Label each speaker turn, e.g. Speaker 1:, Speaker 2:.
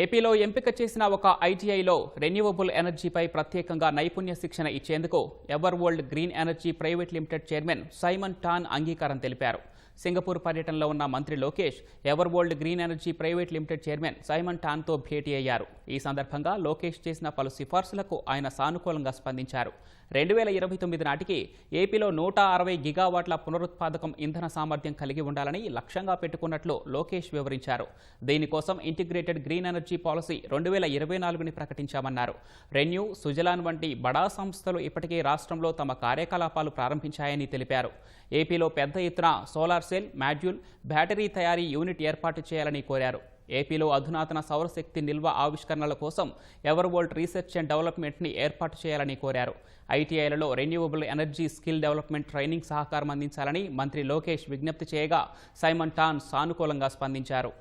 Speaker 1: ఏపీలో ఎంపిక చేసిన ఒక ఐటీఐలో రెన్యూవబుల్ ఎనర్జీపై ప్రత్యేకంగా నైపుణ్య శిక్షణ ఇచ్చేందుకు ever world green energy private limited chairman Simon Tan అంగీకారం తెలిపారు. సింగపూర్ పర్యటనలో ఉన్న మంత్రి Lokesh ever world green energy private limited chairman Simon టాన్తో భేటీ అయ్యారు. ఈ సందర్భంగా లోకేష్ చేసిన పలు సిఫార్సులకు ఆయన సానుకూలంగా స్పందించారు. రెండు వేల ఇరవై తొమ్మిది నాటికి ఏపీలో నూట అరవై గిగావాట్ల పునరుత్పాదకం ఇంధన సామర్థ్యం కలిగి ఉండాలని లక్ష్యంగా పెట్టుకున్నట్లు లోకేష్ వివరించారు. దీనికోసం ఇంటిగ్రేటెడ్ గ్రీన్ ఎనర్జీ పాలసీ రెండు వేల ఇరవై నాలుగుని ప్రకటించామన్నారు. రెన్యూ సుజలాన్ వంటి బడా సంస్థలు ఇప్పటికే రాష్ట్రంలో తమ కార్యకలాపాలు ప్రారంభించాయని తెలిపారు. ఏపీలో పెద్ద ఎత్తున సోలార్ సెల్ మాడ్యూల్ బ్యాటరీ తయారీ యూనిట్ ఏర్పాటు చేయాలని కోరారు. ఏపీలో అధునాతన సౌరశక్తి నిల్వ ఆవిష్కరణల కోసం ఎవర్వోల్ట్ రీసెర్చ్ అండ్ డెవలప్మెంట్ని ఏర్పాటు చేయాలని కోరారు. ఐటీఐలలో renewable energy skill development training సహకారం అందించాలని మంత్రి లోకేష్ విజ్ఞప్తి చేయగా సైమన్ టాన్ సానుకూలంగా స్పందించారు.